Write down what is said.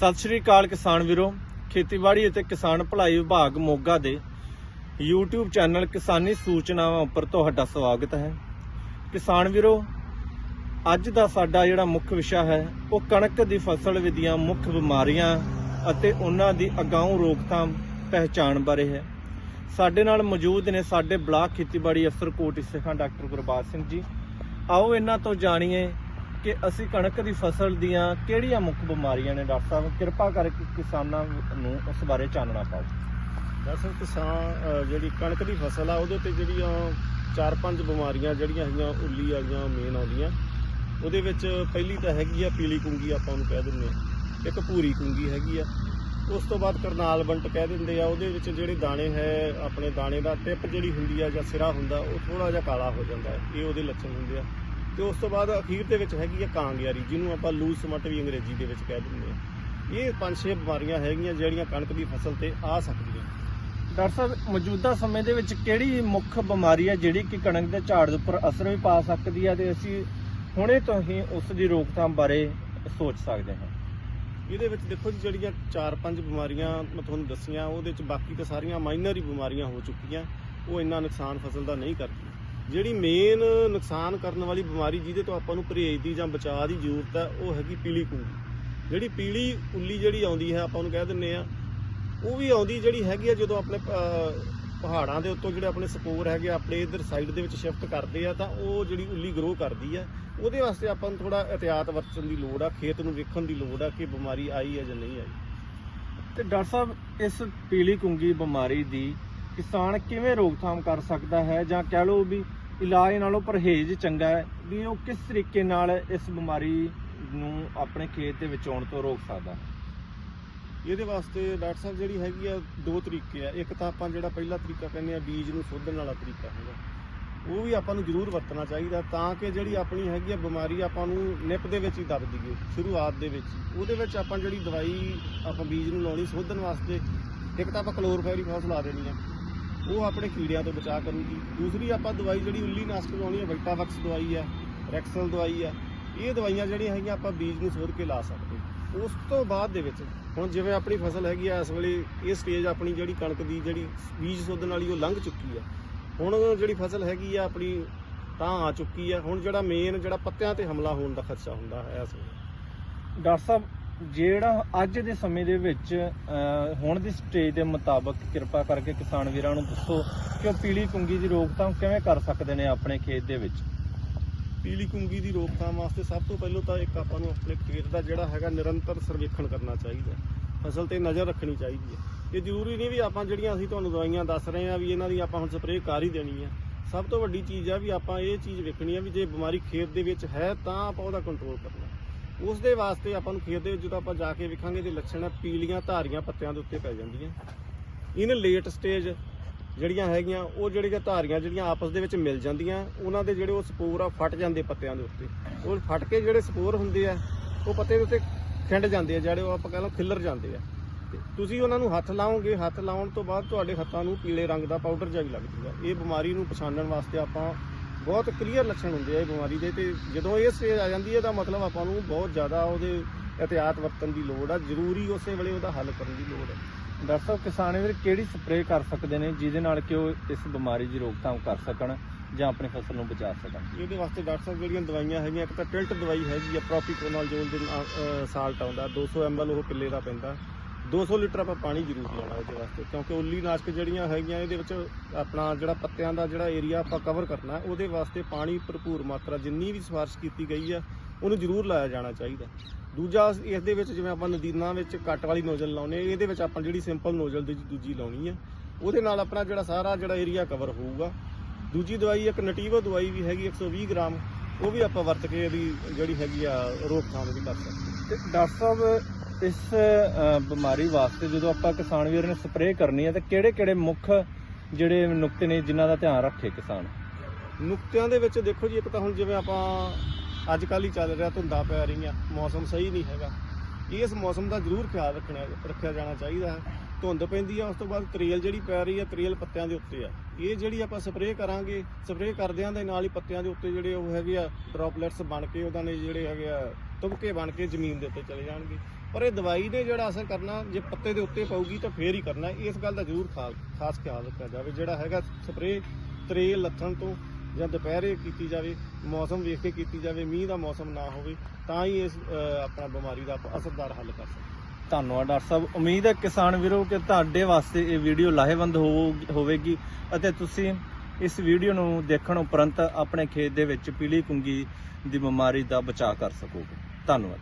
ਸਤਿ ਸ਼੍ਰੀ ਅਕਾਲ ਕਿਸਾਨ ਵੀਰੋ, ਖੇਤੀਬਾੜੀ ਅਤੇ ਕਿਸਾਨ ਭਲਾਈ ਵਿਭਾਗ ਮੋਗਾ ਦੇ YouTube ਚੈਨਲ ਕਿਸਾਨੀ ਸੂਚਨਾਵਾਂ ਉੱਪਰ ਤੁਹਾਡਾ ਸਵਾਗਤ ਹੈ। ਕਿਸਾਨ ਵੀਰੋ, ਅੱਜ ਦਾ ਸਾਡਾ ਜਿਹੜਾ ਮੁੱਖ ਵਿਸ਼ਾ ਹੈ, ਉਹ ਕਣਕ ਦੀ ਫਸਲ ਵਿਧੀਆਂ ਮੁੱਖ ਬਿਮਾਰੀਆਂ ਅਤੇ ਉਹਨਾਂ ਦੀ ਅਗਾਊਂ ਰੋਕਥਾਮ ਪਹਿਚਾਣ ਬਾਰੇ ਹੈ। ਸਾਡੇ ਨਾਲ ਮੌਜੂਦ ਨੇ ਸਾਡੇ ਬਲਾਕ ਖੇਤੀਬਾੜੀ ਅਫਸਰ ਕੋਟ ਸਿੱਖਾਂ ਡਾਕਟਰ ਗੁਰਬਾਜ ਸਿੰਘ ਜੀ। ਆਓ ਇਹਨਾਂ ਤੋਂ ਜਾਣੀਏ ਕਿ ਅਸੀਂ ਕਣਕ ਦੀ ਫਸਲ ਦੀਆਂ ਕਿਹੜੀਆਂ ਮੁੱਖ ਬਿਮਾਰੀਆਂ ਨੇ ਡਾਕਟਰ ਸਾਹਿਬ? ਕਿਰਪਾ ਕਰਕੇ ਕਿਸਾਨਾਂ ਨੂੰ ਉਸ ਬਾਰੇ ਚਾਨਣਾ ਪਾਓ। ਦਰਅਸਲ ਕਿਸਾਨ ਜਿਹੜੀ ਕਣਕ ਦੀ ਫਸਲ ਆ, ਉਹਦੇ ਤੇ ਜਿਹੜੀਆਂ ਚਾਰ ਪੰਜ ਬਿਮਾਰੀਆਂ ਜਿਹੜੀਆਂ ਹੈਗੀਆਂ, ਉੱਲੀ ਵਾਲੀਆਂ ਮੇਨ ਆਉਂਦੀਆਂ। ਉਹਦੇ ਵਿੱਚ ਪਹਿਲੀ ਤਾਂ ਹੈਗੀ ਆ ਪੀਲੀ ਕੁੰਗੀ, ਆਪਾਂ ਉਹਨੂੰ ਕਹਿ ਦਿੰਦੇ ਆ ਇੱਕ ਭੂਰੀ ਕੁੰਗੀ ਹੈਗੀ ਆ। ਉਸ ਤੋਂ ਬਾਅਦ ਕਰਨਾਲ ਬੰਟ ਕਹਿ ਦਿੰਦੇ ਆ। ਉਹਦੇ ਵਿੱਚ ਜਿਹੜੇ ਦਾਣੇ ਹੈ, ਆਪਣੇ ਦਾਣੇ ਦਾ ਟਿਪ ਜਿਹੜੀ ਹੁੰਦੀ ਆ ਜਾਂ ਸਿਰਾ ਹੁੰਦਾ, ਉਹ ਥੋੜਾ ਜਿਹਾ ਕਾਲਾ ਹੋ ਜਾਂਦਾ ਇਹ ਉਹਦੇ ਲੱਛਣ ਹੁੰਦੇ ਆ। ਤੇ ਉਸ ਤੋਂ ਬਾਅਦ ਅਖੀਰ ਦੇ ਵਿੱਚ ਹੈਗੀ ਆ ਕਾਂਗਿਆਰੀ ਜਿਹਨੂੰ ਆਪਾਂ ਲੂਜ਼ ਸਮਟ ਵੀ ਅੰਗਰੇਜ਼ੀ ਦੇ ਵਿੱਚ ਕਹਿ ਦਿੰਦੇ ਆ ਇਹ ਪੰਜ ਛੇ ਬਿਮਾਰੀਆਂ ਹੈਗੀਆਂ ਜਿਹੜੀਆਂ ਕਣਕ ਦੀ ਫਸਲ ਤੇ ਆ ਸਕਦੀਆਂ। ਡਾਕਟਰ ਸਾਹਿਬ ਮੌਜੂਦਾ ਸਮੇਂ ਦੇ ਵਿੱਚ ਕਿਹੜੀ ਮੁੱਖ ਬਿਮਾਰੀ ਹੈ ਜਿਹੜੀ ਕਿ ਕਣਕ ਦੇ ਝਾੜ ਦੇ ਉੱਪਰ ਅਸਰ ਵੀ ਪਾ ਸਕਦੀ ਹੈ ਤੇ ਅਸੀਂ ਹੁਣੇ ਤੋਂ ਹੀ ਉਸ ਦੀ ਰੋਕਥਾਮ ਬਾਰੇ ਸੋਚ ਸਕਦੇ ਹਾਂ? ਇਹਦੇ ਵਿੱਚ ਦੇਖੋ ਜੀ ਜਿਹੜੀਆਂ 4-5 ਬਿਮਾਰੀਆਂ ਮੈਂ ਤੁਹਾਨੂੰ ਦੱਸੀਆਂ ਉਹਦੇ ਵਿੱਚ ਬਾਕੀ ਤਾਂ ਸਾਰੀਆਂ ਮਾਈਨਰ ਹੀ ਬਿਮਾਰੀਆਂ ਹੋ ਚੁੱਕੀਆਂ ਉਹ ਇੰਨਾ ਨੁਕਸਾਨ ਫਸਲ ਦਾ ਨਹੀਂ ਕਰਦੀ ਜਿਹੜੀ ਮੇਨ ਨੁਕਸਾਨ ਕਰਨ ਵਾਲੀ ਬਿਮਾਰੀ ਜਿਹਦੇ ਤੋਂ ਆਪਾਂ ਨੂੰ ਪਰਹੇਜ਼ ਦੀ ਜਾਂ ਬਚਾਅ ਦੀ ਜ਼ਰੂਰਤ ਹੈ ਉਹ ਹੈਗੀ ਪੀਲੀ ਕੁੰਗੀ ਜਿਹੜੀ ਪੀਲੀ ਉੱਲੀ ਜਿਹੜੀ ਆਉਂਦੀ ਹੈ ਆਪਾਂ ਉਹਨੂੰ ਕਹਿ ਦਿੰਨੇ ਆ ਉਹ ਵੀ ਆਉਂਦੀ ਜਿਹੜੀ ਹੈਗੀ ਆ ਜਦੋਂ ਆਪਣੇ ਪਹਾੜਾਂ ਦੇ ਉੱਤੋਂ ਜਿਹੜੇ ਆਪਣੇ ਸਪੋਰ ਹੈਗੇ ਆ, ਆਪਣੇ ਇਧਰ ਸਾਈਡ ਦੇ ਵਿੱਚ ਸ਼ਿਫਟ ਕਰਦੇ ਆ ਤਾਂ ਉਹ ਜਿਹੜੀ ਉੱਲੀ ਗਰੋ ਕਰਦੀ ਆ ਉਹਦੇ ਵਾਸਤੇ ਆਪਾਂ ਨੂੰ ਥੋੜਾ ਇhtiyat ਵਰਤਣ ਦੀ ਲੋੜ ਆ ਖੇਤ ਨੂੰ ਵੇਖਣ ਦੀ ਲੋੜ ਆ ਕਿ ਬਿਮਾਰੀ ਆਈ ਹੈ ਜਾਂ ਨਹੀਂ ਆਈ। ਤੇ ਡਾਕਟਰ ਸਾਹਿਬ ਇਸ ਪੀਲੀ ਕੁੰਗੀ ਬਿਮਾਰੀ ਦੀ ਕਿਸਾਨ ਕਿਵੇਂ ਰੋਕਥਾਮ ਕਰ ਸਕਦਾ ਹੈ ਜਾਂ ਕਹਿ ਲਓ ਵੀ ਇਲਾਜ ਨਾਲੋਂ ਪਰਹੇਜ਼ ਚੰਗਾ ਹੈ ਵੀ ਉਹ ਕਿਸ ਤਰੀਕੇ ਨਾਲ ਇਸ ਬਿਮਾਰੀ ਨੂੰ ਆਪਣੇ ਖੇਤ ਦੇ ਵਿੱਚ ਆਉਣ ਤੋਂ ਰੋਕ ਸਕਦਾ ਹੈ? ਇਹਦੇ ਵਾਸਤੇ ਡਾਕਟਰ ਸਾਹਿਬ ਜਿਹੜੀ ਹੈਗੀ ਆ ਦੋ ਤਰੀਕੇ ਆ। ਇੱਕ ਤਾਂ ਆਪਾਂ ਜਿਹੜਾ ਪਹਿਲਾ ਤਰੀਕਾ ਕਹਿੰਦੇ ਆ ਬੀਜ ਨੂੰ ਸੋਧਣ ਵਾਲਾ ਤਰੀਕਾ ਹੈਗਾ। ਉਹ ਵੀ ਆਪਾਂ ਨੂੰ ਜ਼ਰੂਰ ਵਰਤਣਾ ਚਾਹੀਦਾ ਤਾਂ ਕਿ ਜਿਹੜੀ ਆਪਣੀ ਹੈਗੀ ਆ ਬਿਮਾਰੀ ਆਪਾਂ ਨੂੰ ਨਿਪ ਦੇ ਵਿੱਚ ਹੀ ਦੱਬ ਦਈਏ, ਸ਼ੁਰੂਆਤ ਦੇ ਵਿੱਚ। ਉਹਦੇ ਵਿੱਚ ਆਪਾਂ ਜਿਹੜੀ ਦਵਾਈ ਆਪਾਂ ਬੀਜ ਨੂੰ ਲਾਉਣੀ, ਸੋਧਣ ਵਾਸਤੇ ਇੱਕ ਤਾਂ ਆਪਾਂ ਕਲੋਰਫਾਇਰੀਫਾਸ ਲਾ ਦੇਣੀ ਆ। ਉਹ ਆਪਣੇ ਕੀੜਿਆਂ ਤੋਂ ਬਚਾਅ ਕਰੂਗੀ। ਦੂਸਰੀ ਆਪਾਂ ਦਵਾਈ ਜਿਹੜੀ ਉੱਲੀ ਨਾਸ਼ਕ ਲਾਉਣੀ ਹੈ ਵਾਈਟਾਵੈਕਸ ਦਵਾਈ ਹੈ ਰੈਕਸਲ ਦਵਾਈ ਹੈ, ਇਹ ਦਵਾਈਆਂ ਜਿਹੜੀਆਂ ਹੈਗੀਆਂ ਆਪਾਂ ਬੀਜ ਨੂੰ ਸੋਧ ਕੇ ਲਾ ਸਕਦੇ ਉਸ ਤੋਂ ਬਾਅਦ ਦੇ ਵਿੱਚ ਹੁਣ ਜਿਵੇਂ ਆਪਣੀ ਫਸਲ ਹੈਗੀ ਆ, ਇਸ ਵੇਲੇ ਇਹ ਸਟੇਜ ਆਪਣੀ ਜਿਹੜੀ ਕਣਕ ਦੀ ਜਿਹੜੀ ਬੀਜ ਸੋਧਣ ਵਾਲੀ ਉਹ ਲੰਘ ਚੁੱਕੀ ਆ ਹੁਣ ਜਿਹੜੀ ਫਸਲ ਹੈਗੀ ਆ ਆਪਣੀ ਤਾਂ ਆ ਚੁੱਕੀ ਆ ਹੁਣ ਜਿਹੜਾ ਮੇਨ ਜਿਹੜਾ ਪੱਤਿਆਂ ਤੇ ਹਮਲਾ ਹੋਣ ਦਾ ਖਦਸ਼ਾ ਹੁੰਦਾ ਹੈ ਇਸ ਵੇਲੇ। ਡਾਕਟਰ ਸਾਹਿਬ ਜਿਹੜਾ ਅੱਜ ਦੇ ਸਮੇਂ ਦੇ ਵਿੱਚ ਹੁਣ ਦੀ ਸਟੇਜ ਦੇ ਮੁਤਾਬਕ ਕਿਰਪਾ ਕਰਕੇ ਕਿਸਾਨ ਵੀਰਾਂ ਨੂੰ ਦੱਸੋ ਕਿ ਉਹ ਪੀਲੀ ਕੁੰਗੀ ਦੀ ਰੋਕਥਾਮ ਕਿਵੇਂ ਕਰ ਸਕਦੇ ਨੇ ਆਪਣੇ ਖੇਤ ਦੇ ਵਿੱਚ? ਪੀਲੀ ਕੁੰਗੀ ਦੀ ਰੋਕਥਾਮ ਵਾਸਤੇ ਸਭ ਤੋਂ ਪਹਿਲਾਂ ਤਾਂ ਇੱਕ ਆਪਾਂ ਨੂੰ ਆਪਣੇ ਖੇਤ ਦਾ ਜਿਹੜਾ ਹੈਗਾ ਨਿਰੰਤਰ ਸਰਵੇਖਣ ਕਰਨਾ ਚਾਹੀਦਾ ਫਸਲ ਤੇ ਨਜ਼ਰ ਰੱਖਣੀ ਚਾਹੀਦੀ ਹੈ। ਇਹ ਜ਼ਰੂਰੀ ਨਹੀਂ ਵੀ ਆਪਾਂ ਜਿਹੜੀਆਂ ਅਸੀਂ ਤੁਹਾਨੂੰ ਦਵਾਈਆਂ ਦੱਸ ਰਹੇ ਹਾਂ ਵੀ ਇਹਨਾਂ ਦੀ ਆਪਾਂ ਹੁਣ ਸਪਰੇਅ ਕਰ ਹੀ ਦੇਣੀ ਹੈ। ਸਭ ਤੋਂ ਵੱਡੀ ਚੀਜ਼ ਆ ਵੀ ਆਪਾਂ ਇਹ ਚੀਜ਼ ਵੇਖਣੀ ਆ ਵੀ ਜੇ ਬਿਮਾਰੀ ਖੇਤ ਦੇ ਵਿੱਚ ਹੈ ਤਾਂ ਆਪਾਂ ਉਹਦਾ ਕੰਟਰੋਲ ਕਰਨਾ। ਉਸ ਦੇ ਵਾਸਤੇ ਆਪਾਂ ਨੂੰ ਖੇਤ ਦੇ ਜਦੋਂ ਆਪਾਂ ਜਾ ਕੇ ਵੇਖਾਂਗੇ ਤੇ ਲੱਛਣ ਆ, ਪੀਲੀਆਂ ਧਾਰੀਆਂ ਪੱਤਿਆਂ ਦੇ ਉੱਤੇ ਪੈ ਜਾਂਦੀਆਂ। ਇਨ ਲੇਟ ਸਟੇਜ ਜਿਹੜੀਆਂ ਹੈਗੀਆਂ, ਉਹ ਜਿਹੜੀਆਂ ਧਾਰੀਆਂ ਜਿਹੜੀਆਂ ਆਪਸ ਦੇ ਵਿੱਚ ਮਿਲ ਜਾਂਦੀਆਂ, ਉਹਨਾਂ ਦੇ ਜਿਹੜੇ ਉਹ ਸਪੋਰ ਆ ਫਟ ਜਾਂਦੇ ਪੱਤਿਆਂ ਦੇ ਉੱਤੇ। ਉਹ ਫਟ ਕੇ ਜਿਹੜੇ ਸਪੋਰ ਹੁੰਦੇ ਆ, ਉਹ ਪੱਤੇ ਦੇ ਉੱਤੇ ਖਿੰਡ ਜਾਂਦੇ ਆ, ਜਿਹੜੇ ਉਹ ਆਪਾਂ ਕਹਿੰਦਾ ਖਿੱਲਰ ਜਾਂਦੇ ਆ। ਤੇ ਤੁਸੀਂ ਉਹਨਾਂ ਨੂੰ ਹੱਥ ਲਾਓਗੇ, ਹੱਥ ਲਾਉਣ ਤੋਂ ਬਾਅਦ ਤੁਹਾਡੇ ਹੱਥਾਂ ਨੂੰ ਪੀਲੇ ਰੰਗ ਦਾ ਪਾਊਡਰ ਜਿਹਾ ਵੀ ਲੱਗ ਜੂਗਾ। ਇਹ ਬਿਮਾਰੀ ਨੂੰ ਪਛਾਣਨ ਵਾਸਤੇ ਆਪਾਂ ਬਹੁਤ ਕਲੀਅਰ ਲੱਛਣ ਹੁੰਦੇ ਆ ਇਹ ਬਿਮਾਰੀ ਦੇ ਤੇ ਜਦੋਂ ਇਹ ਸਟੇਜ ਆ ਜਾਂਦੀ ਹੈ ਤਾਂ ਮਤਲਬ ਆਪਾਂ ਨੂੰ ਬਹੁਤ ਜ਼ਿਆਦਾ ਉਹਦੇ ਇhtiyat ਵਰਤਣ ਦੀ ਲੋੜ ਆ ਜ਼ਰੂਰੀ ਉਸੇ ਵੇਲੇ ਉਹਦਾ ਹੱਲ ਕਰਨ ਦੀ ਲੋੜ ਹੈ ਡਾਕਟਰ ਸਾਹਿਬ ਕਿਸਾਨ ਵੀਰ ਕਿਹੜੀ ਸਪਰੇਅ ਕਰ ਸਕਦੇ ਨੇ ਜਿਹਦੇ ਨਾਲ ਕਿ ਉਹ ਇਸ ਬਿਮਾਰੀ ਦੀ ਰੋਕਥਾਮ ਕਰ ਸਕਣ ਜਾਂ ਆਪਣੀ ਫਸਲ ਨੂੰ ਬਚਾ ਸਕਣ? ਇਹਦੇ ਵਾਸਤੇ ਡਾਕਟਰ ਸਾਹਿਬ ਜਿਹੜੀਆਂ ਦਵਾਈਆਂ ਹੈਗੀਆਂ ਇੱਕ ਤਾਂ ਟਿਲਟ ਦਵਾਈ ਹੈਗੀ ਆ ਪ੍ਰੋਪੀਕੋਨਾਲ ਜੋਲ ਦੇ ਸਾਲਟ ਆਉਂਦਾ 200 ml ਉਹ ਕਿੱਲੇ ਦਾ ਪੈਂਦਾ। 200 ਲੀਟਰ ਆਪਾਂ ਪਾਣੀ ਜ਼ਰੂਰ ਲਾਉਣਾ ਇਹਦੇ ਵਾਸਤੇ, ਕਿਉਂਕਿ ਉੱਲੀ ਨਾਸ਼ਕ ਜਿਹੜੀਆਂ ਹੈਗੀਆਂ, ਇਹਦੇ ਵਿੱਚ ਆਪਣਾ ਜਿਹੜਾ ਪੱਤਿਆਂ ਦਾ ਜਿਹੜਾ ਏਰੀਆ ਆਪਾਂ ਕਵਰ ਕਰਨਾ, ਉਹਦੇ ਵਾਸਤੇ ਪਾਣੀ ਭਰਪੂਰ ਮਾਤਰਾ ਜਿੰਨੀ ਵੀ ਸਿਫਾਰਿਸ਼ ਕੀਤੀ ਗਈ ਆ, ਉਹਨੂੰ ਜ਼ਰੂਰ ਲਾਇਆ ਜਾਣਾ ਚਾਹੀਦਾ। ਦੂਜਾ ਇਸ ਦੇ ਵਿੱਚ ਜਿਵੇਂ ਆਪਾਂ ਨਦੀਨਾਂ ਵਿੱਚ ਕੱਟ ਵਾਲੀ ਨੋਜ਼ਲ ਲਾਉਨੇ ਇਹਦੇ ਵਿੱਚ ਆਪਾਂ ਜਿਹੜੀ ਸਿੰਪਲ ਨੋਜ਼ਲ ਦੀ ਦੂਜੀ ਲਾਉਣੀ ਆ, ਉਹਦੇ ਨਾਲ ਆਪਣਾ ਜਿਹੜਾ ਸਾਰਾ ਜਿਹੜਾ ਏਰੀਆ ਕਵਰ ਹੋਊਗਾ। ਦੂਜੀ ਦਵਾਈ, ਇੱਕ ਨਟੀਵੋ ਦਵਾਈ ਵੀ ਹੈਗੀ 120 ਗ੍ਰਾਮ, ਉਹ ਵੀ ਆਪਾਂ ਵਰਤ ਕੇ ਇਹਦੀ ਜਿਹੜੀ ਹੈਗੀ ਆ ਰੋਕਥਾਮ ਦੀ ਕਰ ਸਕਦੇ ਤੇ ਡਾਕਟਰ ਸਾਹਿਬ ਇਸ ਬਿਮਾਰੀ ਵਾਸਤੇ ਜਦੋਂ ਆਪਾਂ ਕਿਸਾਨ ਵੀਰ ਨੇ ਸਪਰੇਅ ਕਰਨੀ ਹੈ, ਤਾਂ ਕਿਹੜੇ-ਕਿਹੜੇ ਮੁੱਖ ਜਿਹੜੇ ਨੁਕਤੇ ਨੇ ਜਿਨ੍ਹਾਂ ਦਾ ਧਿਆਨ ਰੱਖੇ ਕਿਸਾਨ? ਨੁਕਤਿਆਂ ਦੇ ਵਿੱਚ ਦੇਖੋ ਜੀ, ਇੱਕ ਤਾਂ ਹੁਣ ਜਿਵੇਂ ਆਪਾਂ ਅੱਜ ਕੱਲ੍ਹ ਹੀ ਚੱਲ ਰਿਹਾ, ਧੁੰਦਾਂ ਪੈ ਰਹੀਆਂ, ਮੌਸਮ ਸਹੀ ਨਹੀਂ ਹੈਗਾ। ਇਸ ਮੌਸਮ ਦਾ ਜ਼ਰੂਰ ਖਿਆਲ ਰੱਖਣਾ ਰੱਖਿਆ ਜਾਣਾ ਚਾਹੀਦਾ ਹੈ। ਧੁੰਦ ਪੈਂਦੀ ਆ, ਉਸ ਤੋਂ ਬਾਅਦ ਤਰੇਲ ਜਿਹੜੀ ਪੈ ਰਹੀ ਆ, ਤਰੇਲ ਪੱਤਿਆਂ ਦੇ ਉੱਤੇ ਆ। ਇਹ ਜਿਹੜੀ ਆਪਾਂ ਸਪਰੇਅ ਕਰਾਂਗੇ, ਸਪਰੇਅ ਕਰਦਿਆਂ ਦੇ ਨਾਲ ਹੀ ਪੱਤਿਆਂ ਦੇ ਉੱਤੇ ਜਿਹੜੇ ਉਹ ਹੈਗੇ ਆ, ਡ੍ਰੌਪਲੇਟਸ ਬਣ ਕੇ ਉਹਨਾਂ ਨੇ ਜਿਹੜੇ ਹੈਗੇ ਆ ਤੁਬਕੇ ਬਣ ਕੇ ਜ਼ਮੀਨ ਦੇ ਉੱਤੇ ਚਲੇ ਜਾਣਗੇ। ਪਰ ਇਹ ਦਵਾਈ ਨੇ ਜਿਹੜਾ ਅਸਰ ਕਰਨਾ, ਜੇ ਪੱਤੇ ਦੇ ਉੱਤੇ ਪਊਗੀ ਤਾਂ ਫੇਰ ਹੀ ਕਰਨਾ ਇਸ ਗੱਲ ਦਾ ਜ਼ਰੂਰ ਖਾ- ਖਾਸ ਖਿਆਲ ਰੱਖਿਆ ਜਾਵੇ। ਜਿਹੜਾ ਹੈਗਾ ਸਪਰੇਅ ਤਰੇ ਲੱਥਣ ਤੋਂ ਜਾਂ ਦੁਪਹਿਰੇ ਕੀਤੀ ਜਾਵੇ, ਮੌਸਮ ਵੇਖ ਕੇ ਕੀਤੀ ਜਾਵੇ, ਮੀਂਹ ਦਾ ਮੌਸਮ ਨਾ ਹੋਵੇ, ਤਾਂ ਹੀ ਇਸ ਆਪਣਾ ਬਿਮਾਰੀ ਦਾ ਆਪਾਂ ਅਸਰਦਾਰ ਹੱਲ ਕਰ ਸਕਦੇ ਧੰਨਵਾਦ, ਡਾਕਟਰ ਸਾਹਿਬ। ਉਮੀਦ ਹੈ ਕਿਸਾਨ ਵੀਰੋ ਕਿ ਤੁਹਾਡੇ ਵਾਸਤੇ ਇਹ ਵੀਡੀਓ ਲਾਹੇਵੰਦ ਹੋਵੋ- ਹੋਵੇਗੀ ਅਤੇ ਤੁਸੀਂ ਇਸ ਵੀਡੀਓ ਨੂੰ ਦੇਖਣ ਉਪਰੰਤ ਆਪਣੇ ਖੇਤ ਦੇ ਵਿੱਚ ਪੀਲੀ ਕੁੰਗੀ ਦੀ ਬਿਮਾਰੀ ਦਾ ਬਚਾਅ ਕਰ ਸਕੋਗੇ। ਧੰਨਵਾਦ।